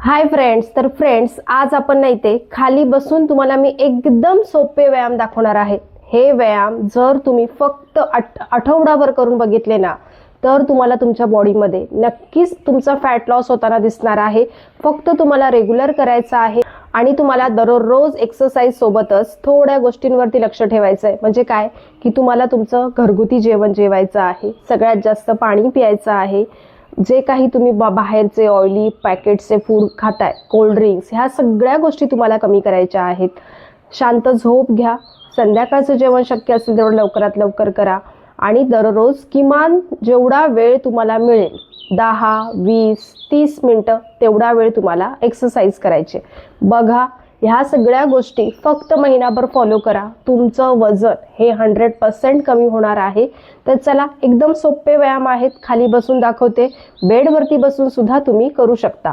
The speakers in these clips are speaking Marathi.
हाय फ्रेंड्स तर फ्रेंड्स आज आपण नाही ते खाली बसून तुम्हाला मी एकदम सोपे व्यायाम दाखवणार आहे. हे व्यायाम जर तुम्ही फक्त आठ आठवडाभर करून बघितले ना तर तुम्हाला तुमच्या बॉडीमध्ये नक्कीच तुमचा फॅट लॉस होताना दिसणार आहे. फक्त तुम्हाला रेग्युलर करायचं आहे आणि तुम्हाला दररोज एक्सरसाइज सोबतच थोड्या गोष्टींवरती लक्ष ठेवायचं आहे. म्हणजे काय? की तुम्हाला तुमचं घरगुती जेवण जेवायचं आहे सगळ्यात जास्त पाणी प्यायचं आहे जे काही तुम्ही बा बाहेरचे ऑइली पॅकेटचे फूड खाताय कोल्ड्रिंक्स ह्या सगळ्या गोष्टी तुम्हाला कमी करायच्या आहेत. शांत झोप घ्या. संध्याकाळचं जेवण शक्य असेल तेवढं लवकरात लवकर करा. आणि दररोज किमान जेवढा वेळ तुम्हाला मिळेल दहा वीस तीस मिनटं तेवढा वेळ तुम्हाला एक्सरसाइज करायचे. बघा ह्या सगळ्या गोष्टी फक्त महिनाभर फॉलो करा. तुमचं वजन हे हंड्रेड पर्सेंट कमी होणार आहे. तर चला एकदम सोपे व्यायाम आहेत. खाली बसून दाखवते. बेडवरती बसून सुद्धा तुम्ही करू शकता.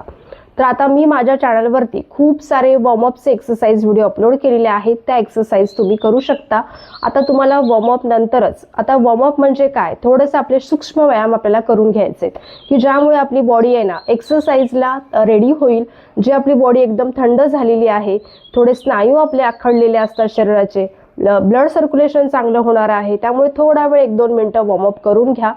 तर आता मी माझ्या चॅनलवरती खूप सारे वॉर्मअपचे एक्सरसाइज व्हिडिओ अपलोड केलेले आहेत. त्या एक्सरसाइज तुम्ही करू शकता. आता तुम्हाला वॉर्मअप नंतरच आता वॉर्मअप म्हणजे काय? थोडंसं आपले सूक्ष्म व्यायाम आपल्याला करून घ्यायचे की ज्यामुळे आपली बॉडी आहे ना एक्सरसाइजला रेडी होईल. जी आपली बॉडी एकदम थंड झालेली आहे थोडे स्नायू आपले आखडलेले असतात शरीराचे ब्लड सर्क्युलेशन चांगलं होणार आहे. त्यामुळे थोडा वेळ एक दोन मिनटं वॉर्मअप करून घ्या.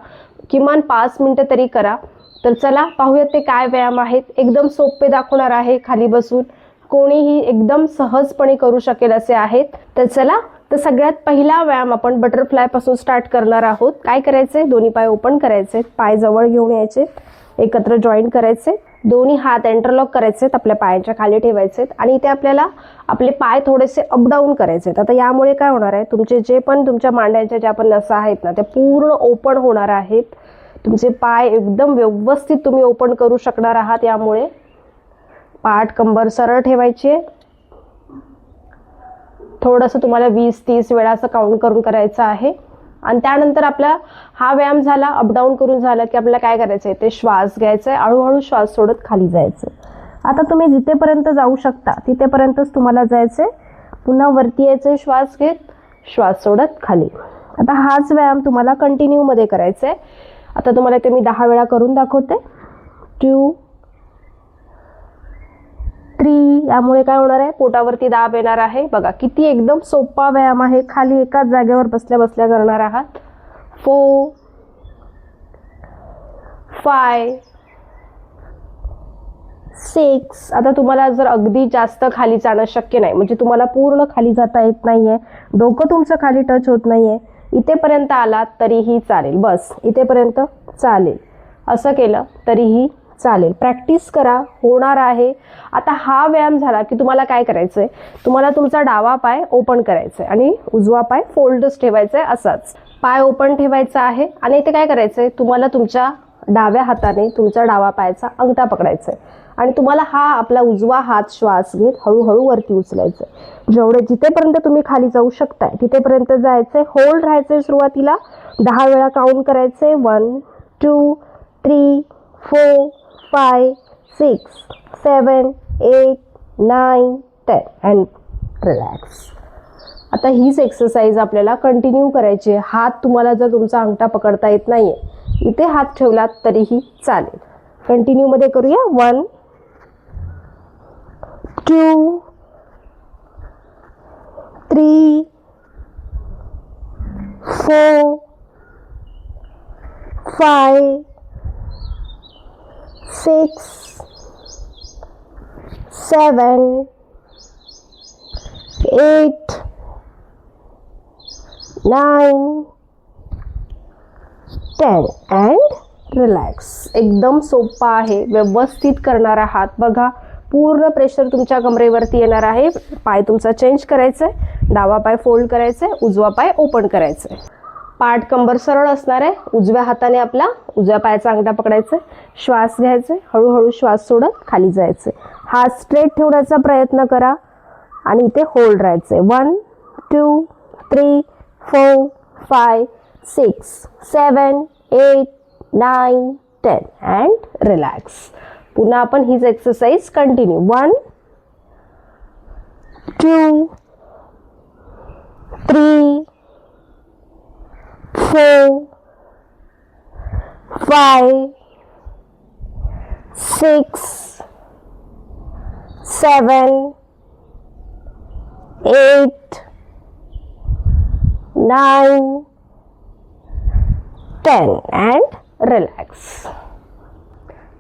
किमान पाच मिनटं तरी करा. तर चला पाहूयात ते काय व्यायाम आहेत. एकदम सोपे दाखवणार आहे खाली बसून. कोणीही एकदम सहजपणे करू शकेल असे आहेत. तर चला तर सगळ्यात पहिला व्यायाम आपण बटरफ्लायपासून स्टार्ट करणार आहोत. काय करायचे दोन्ही पाय ओपन करायचे पाय जवळ घेऊन यायचे. एकत्र जॉईन करायचे. दोन्ही हात एंटरलॉक करायचे आपल्या पायाच्या खाली ठेवायचे आणि इथे आपल्याला आपले पाय थोडेसे अपडाऊन करायचे आता यामुळे काय होणार आहे? तुमचे जे पण तुमच्या मांड्यांच्या ज्या पण नसा आहेत ना त्या पूर्ण ओपन होणार आहेत. तुमचे पाय एकदम व्यवस्थित तुम्ही ओपन करू शकणार आहात यामुळे. पाठ कंबर सरळ ठेवायची. थोडंसं तुम्हाला वीस तीस वेळा असं काउंट करून करायचं आहे. आणि त्यानंतर आपला हा व्यायाम झाला अपडाऊन करून झाला की आपल्याला काय करायचं आहे ते श्वास घ्यायचा आहे हळूहळू श्वास सोडत खाली जायचं. आता तुम्ही जिथेपर्यंत जाऊ शकता तिथेपर्यंतच तुम्हाला जायचं आहे पुन्हा वरती यायचं श्वास घेत श्वास सोडत खाली. आता हाच व्यायाम तुम्हाला कंटिन्यूमध्ये करायचा आहे आता तुम्हाला ते मी दहा वेळा करून दाखवते. टू थ्री यामुळे काय होणार आहे? पोटावरती दाब येणार आहे. बघा किती एकदम सोपा व्यायाम आहे. खाली एकाच जागेवर बसल्या बसल्या करणार आहात. फोर फाय सिक्स आता तुम्हाला जर अगदी जास्त खाली जाणं शक्य नाही म्हणजे तुम्हाला पूर्ण खाली जाता येत नाही आहे डोकं तुमचं खाली टच होत नाही आहे इथेपर्यंत आलात तरीही चालेल. बस इथेपर्यंत चालेल. असं केलं तरीही चालेल. प्रॅक्टिस करा होणार आहे. आता हा व्यायाम झाला की तुम्हाला काय करायचं आहे तुम्हाला तुमचा डावा पाय ओपन करायचा आहे आणि उजवा पाय फोल्डच ठेवायचा आहे असाच. पाय ओपन ठेवायचा आहे आणि इथे काय करायचं आहे तुम्हाला तुमच्या डाव्या हाताने तुमच्या डावा पायाचा अंगठा पकडायचा आहे आणि तुम्हाला हा आपला उजवा हात श्वास घेत हळूहळू वरती उचलायचं आहे जेवढे जिथेपर्यंत तुम्ही खाली जाऊ शकताय तिथेपर्यंत जायचंय. होल्ड राहायचंय सुरुवातीला. दहा वेळा काउंट करायचे one two three four five six seven eight nine ten and relax आता हीच एक्सरसाइज आपल्याला कंटिन्यू करायची आहे. हात तुम्हाला जर तुमचा अंगठा पकडता येत नाही आहे इथे हात ठेवलात तरीही चालेल. कंटिन्यूमध्ये करूया. One two three four five six seven eight nine ten. And relax एकदम सोपा आहे. व्यवस्थित करणार आहात बघा. पूर्ण प्रेशर तुमच्या कमरेवरती येणार आहे. पाय तुमचा चेंज करायचा आहे डावा पाय फोल्ड करायचा आहे उजवा पाय ओपन करायचा आहे पाठ कंबर सरळ असणार आहे. उजव्या हाताने आपला उजव्या पायाचा अंगठा पकडायचा आहे श्वास घ्यायचा आहे हळूहळू श्वास सोडत खाली जायचं हात स्ट्रेट ठेवण्याचा प्रयत्न करा. आणि इथे होल्ड राहायचं आहे one two three four five six seven eight nine ten and relax पुन्हा आपण हीच exercise continue one two three four five six seven, eight, nine, ten and relax.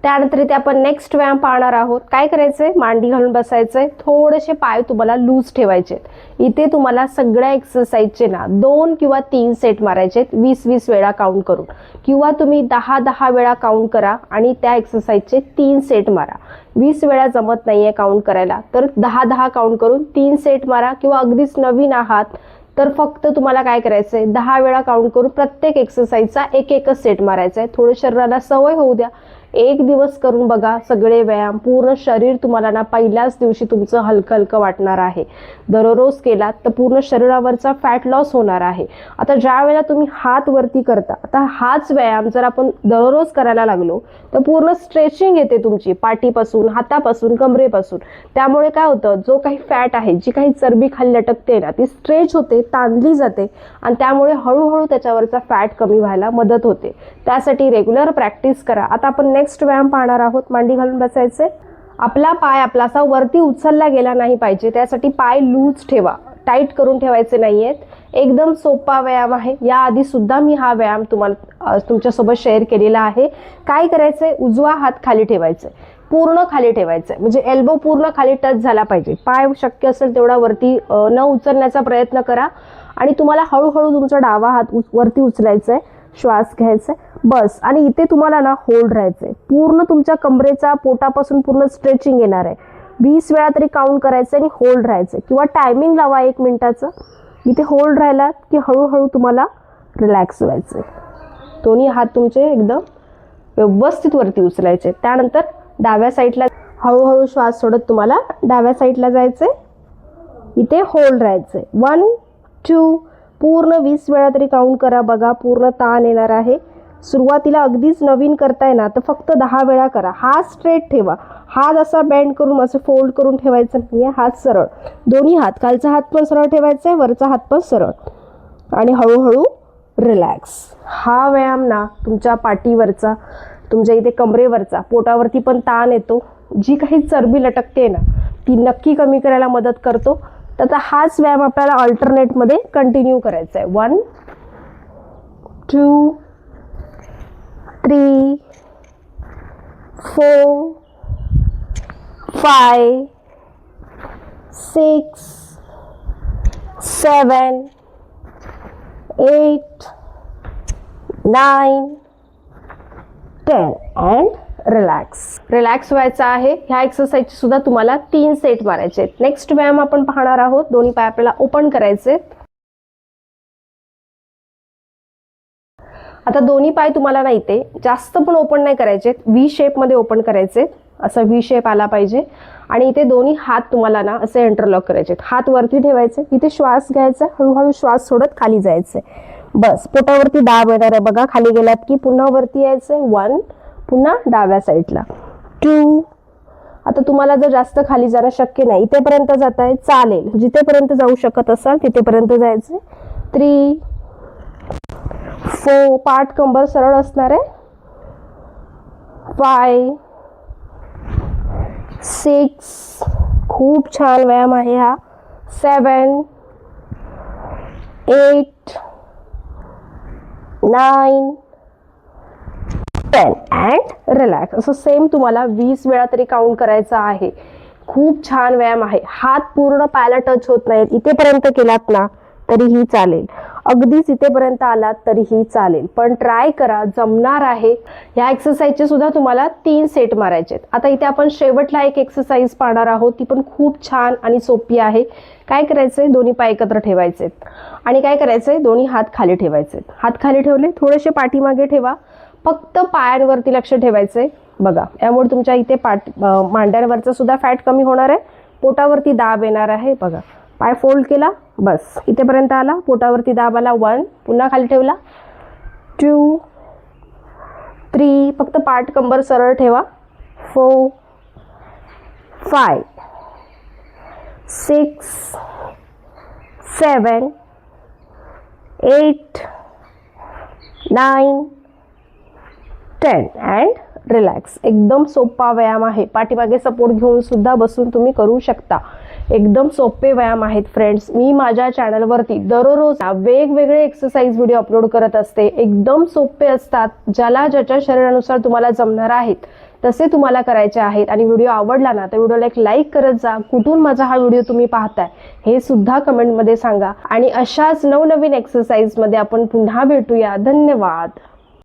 त्यानंतर इथे आपण नेक्स्ट व्यायाम पाहणार आहोत. काय करायचंय? मांडी घालून बसायचंय. थोडेसे पाय तुम्हाला लूज ठेवायचे इथे तुम्हाला सगळ्या एक्सरसाइजचे ना दोन किंवा तीन सेट मारायचे वीस वीस वेळा काउंट करून. किंवा तुम्ही दहा दहा वेळा काउंट करा आणि त्या एक्सरसाइजचे तीन सेट मारा. वीस वेळा जमत नाही आहे काउंट करायला. तर दहा दहा काउंट करून तीन सेट मारा किंवा अगदीच नवीन आहात तर फक्त तुम्हाला काय करायचंय? दहा वेळा काउंट करून प्रत्येक एक्सरसाइजचा एक एकच सेट मारायचा आहे थोडं शरीराला सवय होऊ द्या. एक दिवस करून बघा सगळे व्यायाम पूर्ण शरीर तुम्हाला ना पहिल्याच दिवशी तुमचं हलकं हलकं वाटणार आहे. दररोज केलात तर पूर्ण शरीरावरचा फॅट लॉस होणार आहे. आता ज्या वेळेला तुम्ही हात वरती करता आता हाच व्यायाम जर आपण दररोज करायला लागलो तर पूर्ण स्ट्रेचिंग येते तुमची पाठीपासून हातापासून कमरेपासून. त्यामुळे काय होतं जो काही फॅट आहे जी काही चरबी खाली लटकते ना ती स्ट्रेच होते ताणली जाते आणि त्यामुळे हळूहळू त्याच्यावरचा फॅट कमी व्हायला मदत होते. त्यासाठी रेग्युलर प्रॅक्टिस करा. आता आपण नेक्स्ट व्यायाम पाहणार आहोत. मांडी घालून बसायचे आपला पाय आपला असा वरती उचलला गेला नाही पाहिजे. त्यासाठी पाय लूज ठेवा. टाईट करून ठेवायचे नाही आहेत एकदम सोपा व्यायाम आहे. याआधी सुद्धा मी हा व्यायाम तुम्हाला तुमच्यासोबत शेअर केलेला आहे. काय करायचंय? उजवा हात खाली ठेवायचा पूर्ण खाली ठेवायचं म्हणजे एल्बो पूर्ण खाली टच झाला पाहिजे. पाय शक्य असेल तेवढा वरती न उचलण्याचा प्रयत्न करा. आणि तुम्हाला हळूहळू तुमचा डावा हात उच- वरती उचलायचा आहे श्वास घ्यायचा आहे. बस. आणि इथे तुम्हाला ना होल्ड राहायचंय. पूर्ण तुमच्या कमरेचा पोटापासून पूर्ण स्ट्रेचिंग येणार आहे. वीस वेळा तरी काउंट करायचं आणि होल्ड राहायचं किंवा टायमिंग लावा एक मिनिटाचं. इथे होल्ड राहिलात की हळूहळू तुम्हाला रिलॅक्स व्हायचं दोन्ही हात तुमचे एकदम व्यवस्थित वरती उचलायचे. त्यानंतर डाव्या साईडला हळूहळू श्वास सोडत तुम्हाला डाव्या साईडला जायचंय. इथे होल्ड राहायचंय. वन टू पूर्ण वीस वेळा तरी काउंट करा. बघा पूर्ण ताण येणार आहे. सुरुवातीला अगदीच नवीन करताय ना तर फक्त दहा वेळा करा. हा स्ट्रेट ठेवा. हात असा बेंड करून असं फोल्ड करून ठेवायचं नाही आहे हात सरळ. दोन्ही हात. खालचा हात पण सरळ ठेवायचा आहे वरचा हात पण सरळ. आणि हळूहळू रिलॅक्स हा व्यायाम ना तुमच्या पाठीवरचा तुमच्या इथे कमरेवरचा पोटावरती पण ताण येतो. जी काही चरबी लटकते ना ती नक्की कमी करायला मदत करतो. तर आता हाच व्यायाम आपल्याला अल्टरनेटमध्ये कंटिन्यू करायचा आहे one two three four five six seven eight nine ten and relax relax व्हायचं आहे. ह्या एक्सरसाइजचे सुद्धा तुम्हाला तीन सेट मारायचे आहेत. नेक्स्ट व्यायाम आपण पाहणार आहोत. दोन्ही पाय आपल्याला ओपन करायचे आहेत. आता दोन्ही पाय तुम्हाला नाही ते जास्त पण ओपन नाही करायचे व्ही शेपमध्ये ओपन करायचे असं व्ही शेप आला पाहिजे. आणि इथे दोन्ही हात तुम्हाला ना असे इंटरलॉक करायचे हात वरती ठेवायचे. इथे श्वास घ्यायचा. हळूहळू श्वास सोडत खाली जायचे. बस. पोटावरती दाब येणार आहे. बघा खाली गेलात की पुन्हा वरती यायचे. वन पुन्हा डाव्या साईडला. टू. आता तुम्हाला जर जास्त खाली जाणं शक्य नाही इथेपर्यंत जात आहे चालेल. जिथेपर्यंत जाऊ शकत असाल तिथेपर्यंत जायचं थ्री फोर पाठ कंबर सरळ असणार आहे. फाय सिक्स खूप छान व्यायाम आहे हा. Seven eight nine ten and relax असं सेम तुम्हाला वीस वेळा तरी काउंट करायचं आहे. खूप छान व्यायाम आहे. हात पूर्ण पायाला टच होत नाहीत. इथेपर्यंत केलात ना तरीही चालेल. अगदीच इथेपर्यंत आलात तरीही चालेल. पण ट्राय करा. जमणार आहे. ह्या एक्सरसाइजचे सुद्धा तुम्हाला तीन सेट मारायचे आहेत. आता इथे आपण शेवटला एक एक्सरसाइज पाहणार आहोत. ती पण खूप छान आणि सोपी आहे. काय करायचंय? दोन्ही पाय एकत्र ठेवायचे आणि काय करायचंय? दोन्ही हात खाली ठेवायचे हात खाली ठेवले. थोडेसे पाठीमागे ठेवा. फक्त पायांवरती लक्ष ठेवायचं आहे बघा यामुळे तुमच्या इथे पाठ मांड्यांवरचा सुद्धा फॅट कमी होणार आहे. पोटावरती दाब येणार आहे. बघा पाय फोल्ड केला बस. इथेपर्यंत आला पोटावरती दाब आला वन. पुन्हा खाली ठेवला. टू. थ्री. फक्त पाठ कंबर सरळ ठेवा. Four. Five. Six. Seven. Eight. Nine. Ten and relax एकदम सोपा व्यायाम आहे. पाठीमागे सपोर्ट घेऊन सुद्धा बसून तुम्ही करू शकता. एकदम सोपे व्यायाम आहेत फ्रेंड्स मी माझ्या चॅनलवरती दररोज वेगवेगळे एक्सरसाइज व्हिडिओ अपलोड करत असते. एकदम सोपे असतात. ज्याला ज्याच्या शरीरानुसार तुम्हाला जमणार आहेत तसे तुम्हाला करायचे आहेत. आणि व्हिडिओ आवडला ना तर व्हिडिओला एक लाईक करत जा. कुठून माझा हा व्हिडिओ तुम्ही पाहताय हे सुद्धा कमेंटमध्ये सांगा. आणि अशाच नवनवीन एक्सरसाइजमध्ये आपण पुन्हा भेटूया. धन्यवाद.